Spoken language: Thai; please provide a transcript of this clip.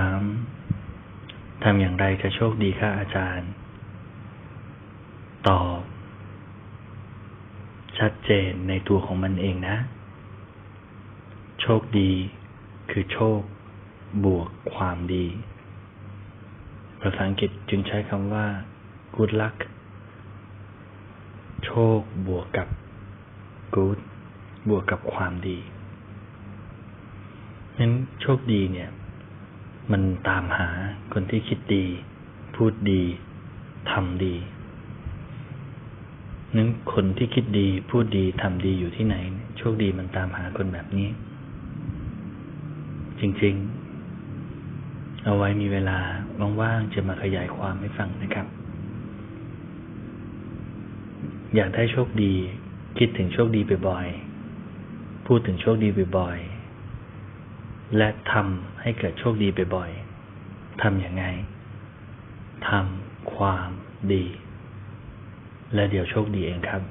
ามทำอย่างไรจะโชคดีคะอาจารย์ ตอบ ชัดเจนในตัวของมันเองนะ โชคดี คือโชค บวกความดี ภาษาอังกฤษจึงใช้คำว่า good luck โชคบวกกับ good บวกกับความดีนั้นโชคดีเนี่ย มันตามหาคนที่คิดดี พูดดีทำดีนั้นคนที่คิดดี พูดดีทำดีอยู่ที่ไหน โชคดีมันตามหาคนแบบนี้ จริง ๆ เอาไว้มีเวลาว่างๆจะมาขยายความให้ฟังนะครับ อยากได้โชคดี คิดถึงโชคดีบ่อยๆพูดถึงโชคดีบ่อยๆ และทำให้เกิดโชคดีบ่อยๆทำอย่างไงทำความดี และเดี๋ยวโชคดีเองครับ